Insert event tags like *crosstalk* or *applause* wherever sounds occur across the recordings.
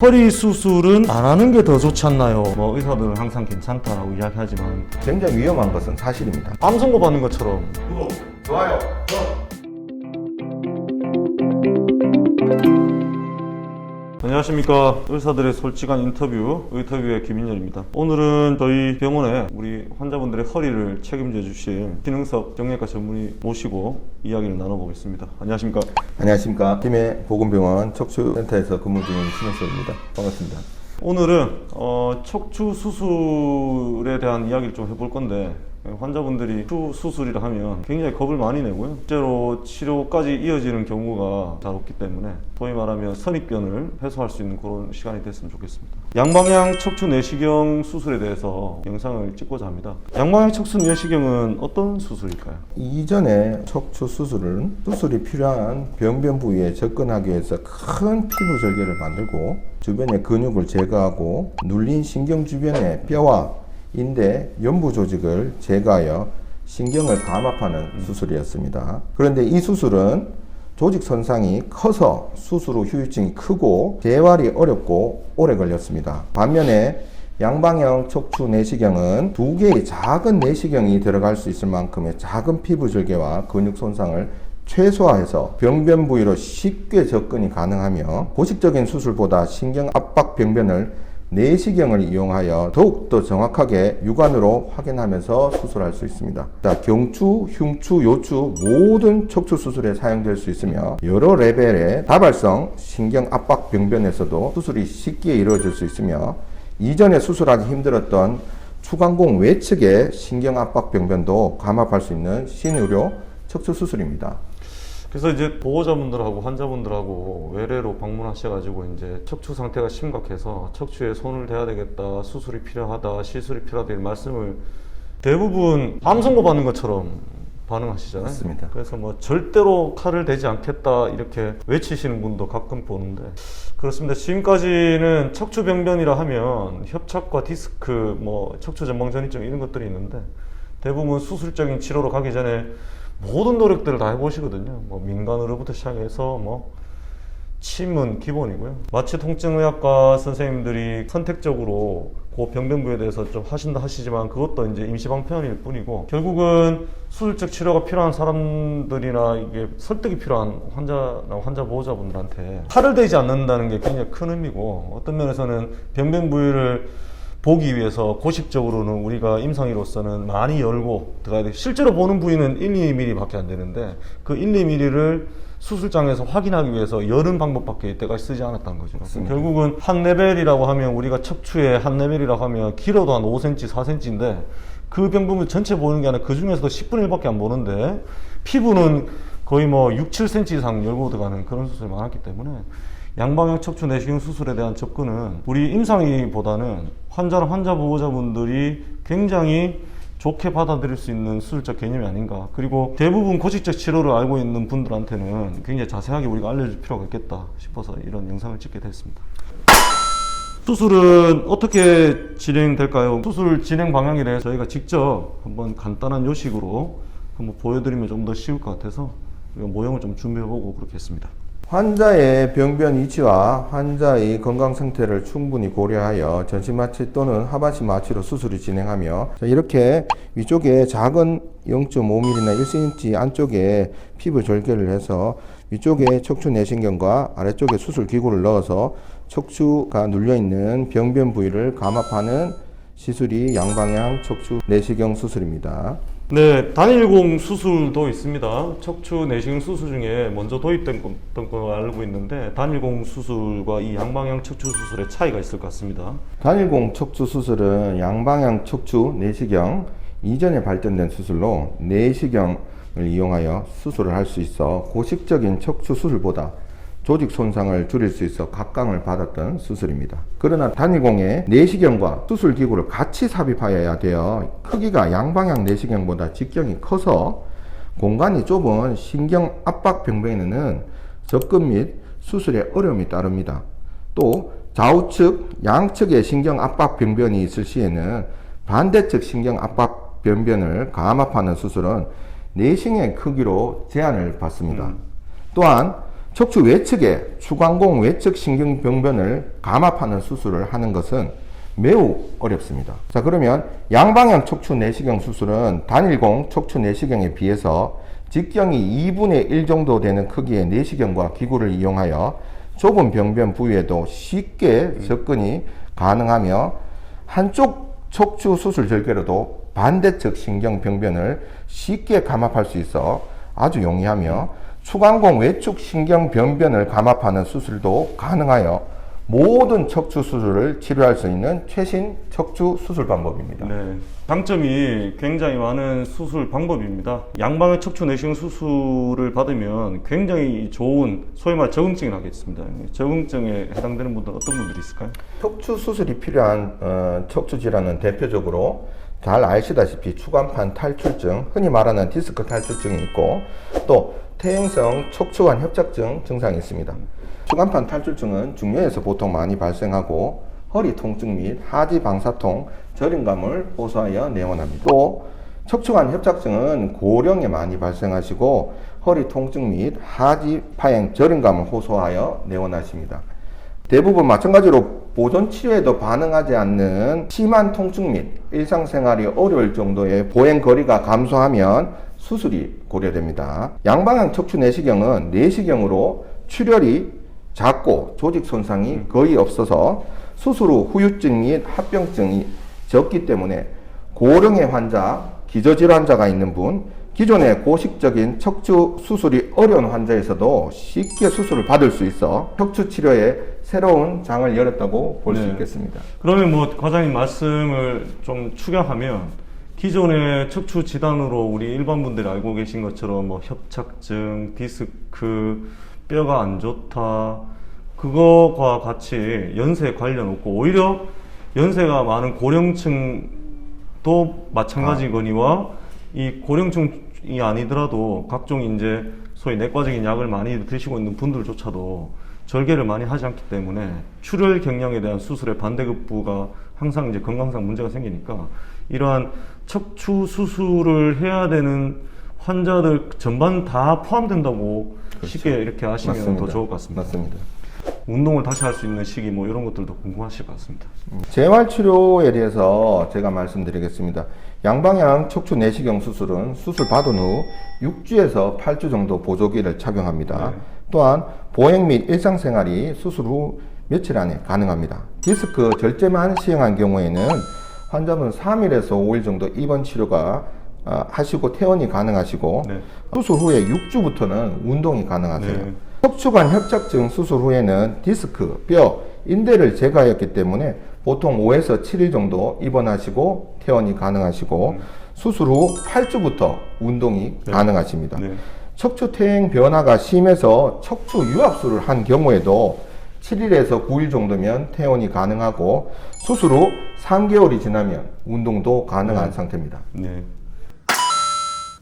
허리 수술은 안 하는 게 더 좋지 않나요? 뭐 의사들은 항상 괜찮다라고 이야기하지만 굉장히 위험한 것은 사실입니다. 암 선고 받는 것처럼 구독, 좋아요, 안녕하십니까 의사들의 솔직한 인터뷰 의터뷰의 김인열입니다 오늘은 저희 병원에 우리 환자분들의 허리를 책임져 주실 신흥석 정형외과 전문의 모시고 이야기를 나눠보겠습니다 안녕하십니까 안녕하십니까. 김해 보건병원 척추센터에서 근무 중인 신원수입니다. 반갑습니다. 오늘은 어, 척추 수술에 대한 이야기를 좀 해볼 건데 환자분들이 척추 수술이라 하면 굉장히 겁을 많이 내고요. 실제로 치료까지 이어지는 경우가 잘 없기 때문에 소위 말하면 선입견을 해소할 수 있는 그런 시간이 됐으면 좋겠습니다. 양방향 척추 내시경 수술에 대해서 영상을 찍고자 합니다. 양방향 척추 내시경은 어떤 수술일까요? 이전에 척추 수술은 수술이 필요한 병변 부위에 접근하기 위해서 큰 피부 절개를 만들고 주변의 근육을 제거하고 눌린 신경 주변의 뼈와 인대, 연부 조직을 제거하여 신경을 감압하는 수술이었습니다. 그런데 이 수술은 조직 손상이 커서 수술 후 후유증이 크고 재활이 어렵고 오래 걸렸습니다. 반면에 양방형 척추 내시경은 두 개의 작은 내시경이 들어갈 수 있을 만큼의 작은 피부 절개와 근육 손상을 최소화해서 병변 부위로 쉽게 접근이 가능하며 보식적인 수술보다 신경 압박 병변을 내시경을 이용하여 더욱더 정확하게 육안으로 확인하면서 수술할 수 있습니다. 자, 경추, 흉추, 요추 모든 척추 수술에 사용될 수 있으며 여러 레벨의 다발성 신경 압박 병변에서도 수술이 쉽게 이루어질 수 있으며 이전에 수술하기 힘들었던 추간공 외측의 신경 압박 병변도 감압할 수 있는 신의료 척추 수술입니다. 그래서 이제 보호자분들하고 환자분들하고 외래로 방문하셔가지고 이제 척추 상태가 심각해서 척추에 손을 대야 되겠다, 수술이 필요하다, 시술이 필요하다 이런 말씀을 대부분 암 선고 받는 것처럼 반응하시잖아요. 맞습니다. 그래서 뭐 절대로 칼을 대지 않겠다 이렇게 외치시는 분도 가끔 보는데 그렇습니다. 지금까지는 척추 병변이라 하면 협착과 디스크, 뭐 척추 전방 전이증 이런 것들이 있는데 대부분 수술적인 치료로 가기 전에 모든 노력들을 다 해보시거든요. 뭐 민간으로부터 시작해서 뭐 침은 기본이고요. 마취 통증의학과 선생님들이 선택적으로 그 병변부에 대해서 좀 하신다 하시지만 그것도 이제 임시 방편일 뿐이고 결국은 수술적 치료가 필요한 사람들이나 이게 설득이 필요한 환자나 환자 보호자분들한테 칼을 대지 않는다는 게 굉장히 큰 의미고 어떤 면에서는 병변 부위를 보기 위해서 고식적으로는 우리가 임상의로서는 많이 열고 들어가야 돼. 실제로 보는 부위는 1, 2mm밖에 안 되는데 그 1, 2mm를 수술장에서 확인하기 위해서 여는 방법밖에 이때까지 쓰지 않았다는 거죠. 결국은 한 레벨이라고 하면 우리가 척추의 한 레벨이라고 하면 길어도 한 5cm, 4cm인데 그 병부분 전체 보는 게 아니라 그 중에서도 10분의 1밖에 안 보는데 피부는 거의 뭐 6, 7cm 이상 열고 들어가는 그런 수술이 많았기 때문에 양방향 척추 내시경 수술에 대한 접근은 우리 임상의보다는 환자나 환자 보호자분들이 굉장히 좋게 받아들일 수 있는 수술적 개념이 아닌가. 그리고 대부분 고식적 치료를 알고 있는 분들한테는 굉장히 자세하게 우리가 알려줄 필요가 있겠다 싶어서 이런 영상을 찍게 됐습니다. 수술은 어떻게 진행될까요? 수술 진행 방향에 대해 저희가 직접 한번 간단한 요식으로 한번 보여드리면 좀 더 쉬울 것 같아서 모형을 좀 준비해보고 그렇게 했습니다. 환자의 병변 위치와 환자의 건강 상태를 충분히 고려하여 전신 마취 또는 하반신 마취로 수술을 진행하며 자, 이렇게 위쪽에 작은 0.5mm나 1cm 안쪽에 피부 절개를 해서 위쪽에 척추 내신경과 아래쪽에 수술 기구를 넣어서 척추가 눌려 있는 병변 부위를 감압하는 시술이 양방향 척추 내시경 수술입니다. 네, 단일공 수술도 있습니다. 척추 내시경 수술 중에 먼저 도입된 거 알고 있는데 단일공 수술과 이 양방향 척추 수술의 차이가 있을 것 같습니다. 단일공 척추 수술은 양방향 척추 내시경 이전에 발전된 수술로 내시경을 이용하여 수술을 할 수 있어 고식적인 척추 수술보다 조직 손상을 줄일 수 있어 각광을 받았던 수술입니다. 그러나 단일공에 내시경과 수술 기구를 같이 삽입하여야 되어 크기가 양방향 내시경보다 직경이 커서 공간이 좁은 신경 압박 병변에는 접근 및 수술에 어려움이 따릅니다. 또 좌우측, 양측의 신경 압박 병변이 있을 시에는 반대측 신경 압박 병변을 감압하는 수술은 내시경의 크기로 제한을 받습니다. 또한 척추 외측에 추광공 외측 신경병변을 감압하는 수술을 하는 것은 매우 어렵습니다. 자, 그러면 양방향 척추 내시경 수술은 단일공 척추 내시경에 비해서 직경이 2분의 1 정도 되는 크기의 내시경과 기구를 이용하여 좁은 병변 부위에도 쉽게 접근이 가능하며 한쪽 척추 수술 절개로도 반대측 신경 병변을 쉽게 감압할 수 있어 아주 용이하며 추광공 외축 신경 병변을 감압하는 수술도 가능하여 모든 척추 수술을 치료할 수 있는 최신 척추 수술 방법입니다. 네. 장점이 굉장히 많은 수술 방법입니다. 양방의 척추 내시경 수술을 받으면 굉장히 좋은 소위 말 적응증이 나겠습니다. 적응증에 해당되는 분들 어떤 분들이 있을까요? 척추 수술이 필요한 어, 척추 질환은 대표적으로 잘 아시다시피 추간판 탈출증, 흔히 말하는 디스크 탈출증이 있고 또 퇴행성 척추관 협착증 증상이 있습니다. 추간판 탈출증은 중뇌에서 보통 많이 발생하고 허리 통증 및 하지 방사통, 저림감을 호소하여 내원합니다. 또 척추관 협착증은 고령에 많이 발생하시고 허리 통증 및 하지 파행, 저림감을 호소하여 내원하십니다. 대부분 마찬가지로 보존 치료에도 반응하지 않는 심한 통증 및 일상생활이 어려울 정도의 보행 거리가 감소하면 수술이 고려됩니다. 양방향 척추 내시경은 내시경으로 출혈이 작고 조직 손상이 거의 없어서 수술 후 후유증 및 합병증이 적기 때문에 고령의 환자, 기저질 환자가 있는 분, 기존의 고식적인 척추 수술이 어려운 환자에서도 쉽게 수술을 받을 수 있어 척추 치료에 새로운 장을 열었다고 볼수 네. 있겠습니다. 그러면 뭐 과장님 말씀을 좀 추격하면 기존의 척추 지단으로 우리 일반 분들이 알고 계신 것처럼 뭐 협착증, 디스크, 뼈가 안 좋다 그거와 같이 연세 관련 없고 오히려 연세가 많은 고령층도 마찬가지거니와 이 고령층이 아니더라도 각종 이제 소위 내과적인 약을 많이 드시고 있는 분들조차도 절개를 많이 하지 않기 때문에 출혈 경량에 대한 수술의 반대급부가 항상 이제 건강상 문제가 생기니까 이러한 척추 수술을 해야 되는 환자들 전반 다 포함된다고 쉽게 이렇게 아시면 더 좋을 것 같습니다. 맞습니다. 운동을 다시 할 수 있는 시기 뭐 이런 것들도 궁금하실 것 같습니다. 재활 치료에 대해서 제가 말씀드리겠습니다. 양방향 척추 내시경 수술은 수술 받은 후 6주에서 8주 정도 보조기를 착용합니다. 네. 또한 보행 및 일상생활이 수술 후 며칠 안에 가능합니다. 디스크 절제만 시행한 경우에는 환자분 3일에서 5일 정도 입원 치료가 아, 하시고 퇴원이 가능하시고 네. 수술 후에 6주부터는 운동이 가능하세요. 네. 척추관 협착증 수술 후에는 디스크, 뼈, 인대를 제거하였기 때문에 보통 5에서 7일 정도 입원하시고 퇴원이 가능하시고 수술 후 8주부터 운동이 네. 가능하십니다. 네. 척추 퇴행 변화가 심해서 척추 유압술을 한 경우에도 7일에서 9일 정도면 퇴원이 가능하고 수술 후 3개월이 지나면 운동도 가능한 네. 상태입니다. 네.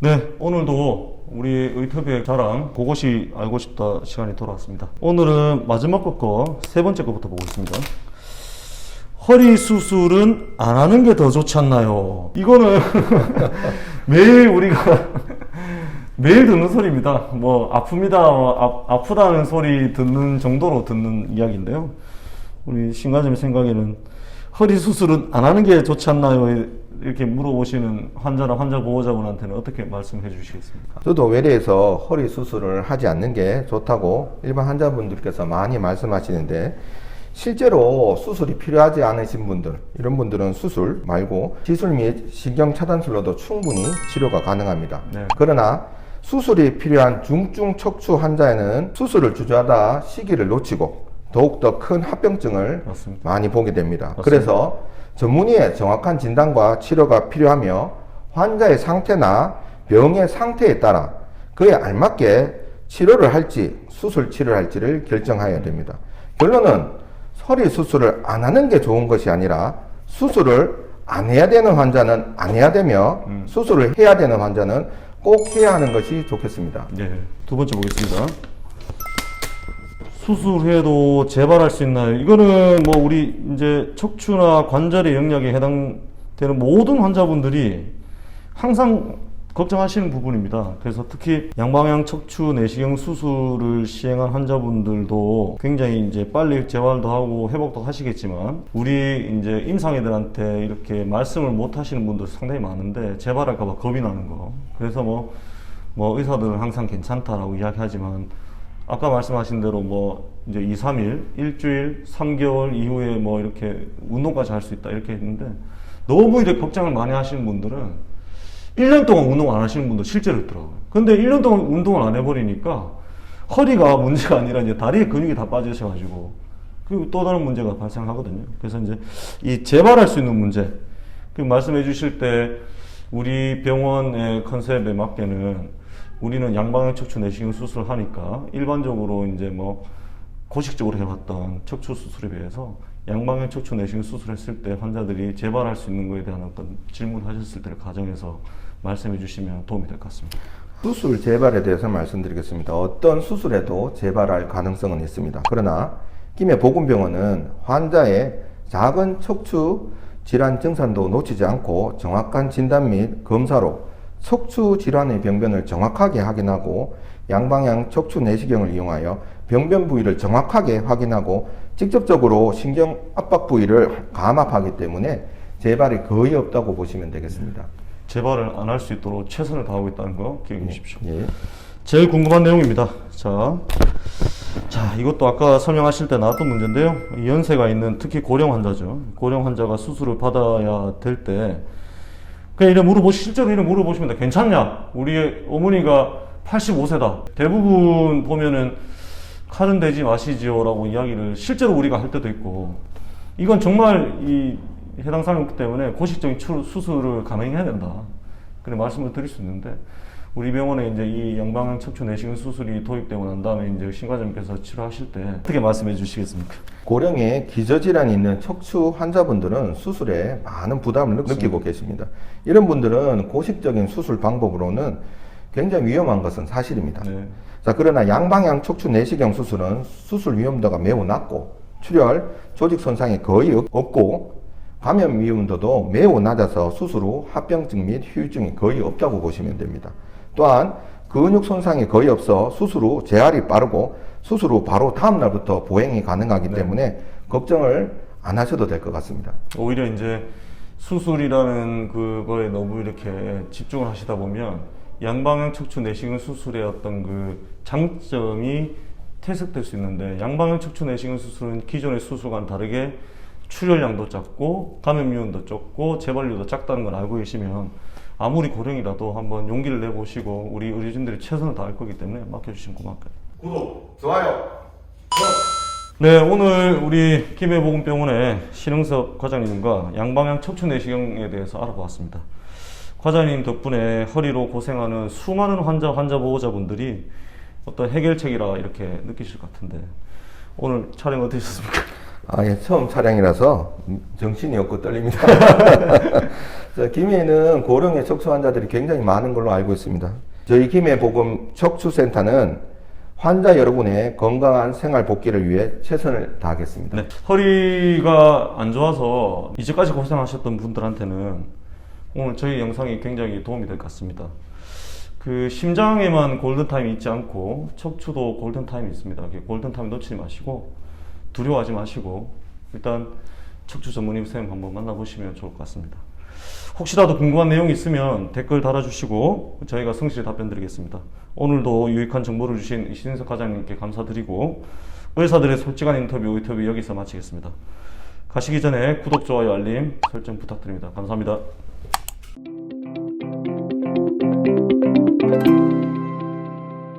네, 오늘도 우리 의협의 자랑 그것이 알고 싶다 시간이 돌아왔습니다. 오늘은 마지막 것거 세 번째 거부터 보고 있습니다. 허리 수술은 안 하는 게 더 좋지 않나요? 이거는 *laughs* 매일 우리가 매일 듣는 소리입니다. 뭐 아픕니다, 아, 아프다는 소리 듣는 정도로 듣는 이야기인데요. 우리 신가점의 생각에는 허리 수술은 안 하는 게 좋지 않나요? 이렇게 물어보시는 환자나 환자 보호자분한테는 어떻게 말씀해 주시겠습니까? 저도 외래에서 허리 수술을 하지 않는 게 좋다고 일반 환자분들께서 많이 말씀하시는데 실제로 수술이 필요하지 않으신 분들 이런 분들은 수술 말고 시술 및 신경 차단술로도 충분히 치료가 가능합니다. 네. 그러나 수술이 필요한 중증 척추 환자에는 수술을 주저하다 시기를 놓치고 더욱더 큰 합병증을 맞습니다. 많이 보게 됩니다. 맞습니다. 그래서 전문의의 정확한 진단과 치료가 필요하며 환자의 상태나 병의 상태에 따라 그에 알맞게 치료를 할지 수술 치료를 할지를 결정해야 됩니다. 결론은 허리 수술을 안 하는 게 좋은 것이 아니라 수술을 안 해야 되는 환자는 안 해야 되며 음. 수술을 해야 되는 환자는 꼭 해야 하는 것이 좋겠습니다. 네. 두 번째 보겠습니다. 수술해도 재발할 수 있나요? 이거는 뭐 우리 이제 척추나 관절의 영역에 해당되는 모든 환자분들이 항상 걱정하시는 부분입니다. 그래서 특히 양방향 척추 내시경 수술을 시행한 환자분들도 굉장히 이제 빨리 재활도 하고 회복도 하시겠지만 우리 이제 임상애들한테 이렇게 말씀을 못 하시는 분들 상당히 많은데 재발할까봐 겁이 나는 거. 그래서 뭐, 뭐 의사들은 항상 괜찮다라고 이야기하지만 아까 말씀하신 대로 뭐 이제 2, 3일, 일주일, 3개월 이후에 뭐 이렇게 운동까지 할 수 있다 이렇게 했는데 너무 이렇게 걱정을 많이 하시는 분들은 1년 동안 운동 안 하시는 분도 실제로 있더라고요. 근데 1년 동안 운동을 안 해버리니까 허리가 문제가 아니라 이제 다리에 근육이 다 빠지셔가지고 그리고 또 다른 문제가 발생하거든요. 그래서 이제 이 재발할 수 있는 문제 그 말씀해 주실 때 우리 병원의 컨셉에 맞게는 우리는 양방향 척추 내시경 수술을 하니까 일반적으로 이제 뭐 고식적으로 해왔던 척추 수술에 비해서 양방향 척추 내시경 수술했을 때 환자들이 재발할 수 있는 것에 대한 어떤 질문하셨을 때를 가정해서 말씀해 주시면 도움이 될 것 같습니다. 수술 재발에 대해서 말씀드리겠습니다. 어떤 수술에도 재발할 가능성은 있습니다. 그러나 김해 보건병원은 환자의 작은 척추 질환 증상도 놓치지 않고 정확한 진단 및 검사로 척추 질환의 병변을 정확하게 확인하고 양방향 척추 내시경을 이용하여 병변 부위를 정확하게 확인하고 직접적으로 신경 압박 부위를 감압하기 때문에 재발이 거의 없다고 보시면 되겠습니다. 재발을 안 할 수 있도록 최선을 다하고 있다는 거 기억해 주십시오. 예. 제일 궁금한 내용입니다. 자, 자 이것도 아까 설명하실 때 나왔던 문제인데요. 이 연세가 있는 특히 고령 환자죠. 고령 환자가 수술을 받아야 될 때 그냥 이래 물어보시 실제로 이래 물어보시면 돼. 괜찮냐? 우리 어머니가 85세다. 대부분 보면은 칼은 대지 마시지요라고 이야기를 실제로 우리가 할 때도 있고 이건 정말 이 해당 사항이 없기 때문에 고식적인 추- 수술을 감행해야 된다. 그래 말씀을 드릴 수 있는데 우리 병원에 이제 이 양방향 척추 내시경 수술이 도입되고 난 다음에 이제 신과장님께서 치료하실 때 어떻게 말씀해 주시겠습니까? 고령에 기저질환이 있는 척추 환자분들은 수술에 많은 부담을 느- 느끼고 계십니다. 이런 분들은 고식적인 수술 방법으로는 굉장히 위험한 것은 사실입니다. 네. 자, 그러나 양방향 척추 내시경 수술은 수술 위험도가 매우 낮고 출혈, 조직 손상이 거의 없- 없고 감염 위험도도 매우 낮아서 수술 후 합병증 및 후유증이 거의 없다고 보시면 됩니다. 또한 근육 손상이 거의 없어 수술 후 재활이 빠르고 수술 후 바로 다음 날부터 보행이 가능하기 때문에 걱정을 안 하셔도 될 것 같습니다. 오히려 이제 수술이라는 그거에 너무 이렇게 집중을 하시다 보면 양방향 척추 내시경 수술의 어떤 그 장점이 퇴색될 수 있는데 양방향 척추 내시경 수술은 기존의 수술과는 다르게 출혈량도 작고 감염 위험도 적고 재발률도 작다는 걸 알고 계시면 아무리 고령이라도 한번 용기를 내보시고 우리 의료진들이 최선을 다할 거기 때문에 맡겨주시면 고맙겠습니다. 구독, 좋아요. 네, 오늘 우리 김해보건병원의 신흥석 과장님과 양방향 척추 내시경에 대해서 알아보았습니다. 과장님 덕분에 허리로 고생하는 수많은 환자, 환자 보호자분들이 어떤 해결책이라 이렇게 느끼실 것 같은데 오늘 촬영 어떠셨습니까? 아, 예, 처음 촬영이라서 정신이 없고 떨립니다. *laughs* 자, 김해는 고령의 척추 환자들이 굉장히 많은 걸로 알고 있습니다. 저희 김해보건 척추센터는 환자 여러분의 건강한 생활 복귀를 위해 최선을 다하겠습니다. 네, 허리가 안 좋아서 이제까지 고생하셨던 분들한테는 오늘 저희 영상이 굉장히 도움이 될 것 같습니다. 그 심장에만 골든타임이 있지 않고 척추도 골든타임이 있습니다. 그 골든타임 놓치지 마시고 두려워하지 마시고 일단 척추 전문의 선생님 한번 만나보시면 좋을 것 같습니다. 혹시라도 궁금한 내용이 있으면 댓글 달아주시고 저희가 성실히 답변 드리겠습니다. 오늘도 유익한 정보를 주신 신인석 과장님께 감사드리고 의사들의 솔직한 인터뷰 인터뷰 여기서 마치겠습니다. 가시기 전에 구독, 좋아요, 알림 설정 부탁드립니다. 감사합니다.